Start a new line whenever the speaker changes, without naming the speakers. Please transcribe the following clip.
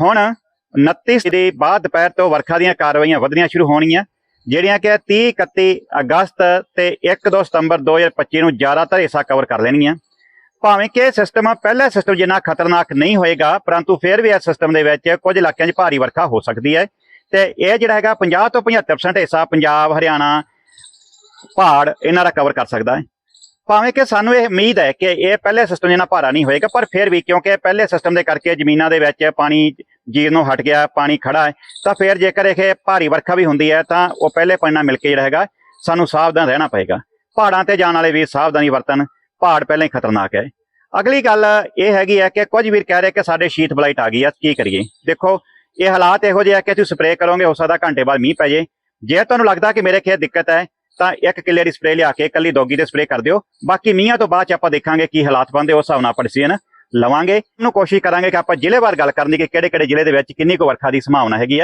ਹੁਣ 29 ਦੇ ਬਾਅਦ ਦੁਪਹਿਰ ਤੋਂ ਵਰਖਾ ਦੀਆਂ ਕਾਰਵਾਈਆਂ ਵਧਣੀਆਂ ਸ਼ੁਰੂ ਹੋਣਗੀਆਂ, ਜਿਹੜੀਆਂ ਕਿ 30 31 ਅਗਸਤ ਤੇ 1-2 ਸਤੰਬਰ 2025 ਨੂੰ ਜ਼ਿਆਦਾਤਰ ਹਿੱਸਾ ਕਵਰ ਕਰ ਲੈਣਗੀਆਂ। ਭਾਵੇਂ ਕਿ ਇਹ ਸਿਸਟਮ ਪਹਿਲਾ ਸਿਸਟਮ ਜਿੰਨਾ ਖਤਰਨਾਕ ਨਹੀਂ ਹੋਏਗਾ, ਪਰੰਤੂ ਫਿਰ ਵੀ ਇਸ ਸਿਸਟਮ ਦੇ ਵਿੱਚ ਕੁਝ ਇਲਾਕਿਆਂ 'ਚ ਭਾਰੀ ਵਰਖਾ ਹੋ ਸਕਦੀ ਹੈ। ਤੇ ਇਹ ਜਿਹੜਾ ਹੈਗਾ 50 ਤੋਂ 75% ਹਿੱਸਾ ਪੰਜਾਬ, ਹਰਿਆਣਾ, ਪਹਾੜ, ਇਹਨਾਂ ਦਾ ਕਵਰ ਕਰ ਸਕਦਾ ਹੈ। ਭਾਵੇਂ ਕਿ ਸਾਨੂੰ ਇਹ ਉਮੀਦ ਹੈ ਕਿ ਇਹ ਪਹਿਲੇ ਸਿਸਟਮ ਜਿੰਨਾ ਭਾਰਾ ਨਹੀਂ ਹੋਏਗਾ, ਪਰ ਫਿਰ ਵੀ ਕਿਉਂਕਿ ਪਹਿਲੇ ਸਿਸਟਮ ਦੇ ਕਰਕੇ ਜ਼ਮੀਨਾਂ ਦੇ ਵਿੱਚ ਪਾਣੀ ਜੀਰ ਨੂੰ ਹਟ ਗਿਆ, ਪਾਣੀ ਖੜਾ ਹੈ, ਤਾਂ ਫਿਰ ਜੇਕਰ ਇਹ ਭਾਰੀ ਵਰਖਾ ਵੀ ਹੁੰਦੀ ਹੈ, ਤਾਂ ਉਹ ਪਹਿਲੇ ਪਾਣੀ ਨਾਲ ਮਿਲ ਕੇ ਜਿਹੜਾ ਹੈਗਾ, ਸਾਨੂੰ ਸਾਵਧਾਨ ਰਹਿਣਾ ਪਏਗਾ। ਪਹਾੜਾਂ ਤੇ ਜਾਣ ਵਾਲੇ ਵੀ ਸਾਵਧਾਨੀ ਵਰਤਣ, ਪਹਾੜ ਪਹਿਲਾਂ ਹੀ ਖਤਰਨਾਕ ਹੈ। ਅਗਲੀ ਗੱਲ ਇਹ ਹੈਗੀ ਹੈ ਕਿ ਕੁਝ ਵੀਰ ਕਹਿ ਰਹੇ ਕਿ ਸਾਡੇ ਸ਼ੀਤ ਬਲਾਈਟ ਆ ਗਈ ਆ ਕੀ ਕਰੀਏ? ਦੇਖੋ, ਇਹ ਹਾਲਾਤ ਇਹੋ ਜਿਹੇ ਆ ਕਿ ਤੁਸੀਂ ਸਪਰੇਅ ਕਰੋਗੇ, ਹੋ ਸਕਦਾ ਘੰਟੇ ਬਾਅਦ ਮੀਂਹ ਪੈ ਜੇ। ਜੇ ਤੁਹਾਨੂੰ ਲੱਗਦਾ ਕਿ ਮੇਰੇ ਖੇਤ ਦਿੱਕਤ ਹੈ ਤਾਂ ਇੱਕ ਕਿੱਲੇ ਦੀ ਸਪਰੇਅ ਲਿਆ ਕੇ ਇਕੱਲੀ ਦੋਗੀ ਤੇ ਸਪਰੇਅ ਕਰ ਦਿਓ। ਬਾਕੀ ਮੀਂਹਾਂ ਤੋਂ ਬਾਅਦ ਚ ਆਪਾਂ ਦੇਖਾਂਗੇ ਕੀ ਹਾਲਾਤ ਬਣਦੇ, ਉਸ ਹਿਸਾਬ ਨਾਲ ਆਪਾਂ ਡਿਸੀਜਨ ਲਵਾਂਗੇ। ਨੂੰ ਕੋਸ਼ਿਸ਼ ਕਰਾਂਗੇ ਕਿ ਆਪਾਂ ਜ਼ਿਲ੍ਹੇਵਾਰ ਗੱਲ ਕਰਨ ਦੀ ਕਿ ਕਿਹੜੇ ਕਿਹੜੇ ਜ਼ਿਲ੍ਹੇ ਦੇ ਵਿੱਚ ਕਿੰਨੀ ਕੁ ਵਰਖਾ ਦੀ ਸੰਭਾਵਨਾ ਹੈਗੀ ਹੈ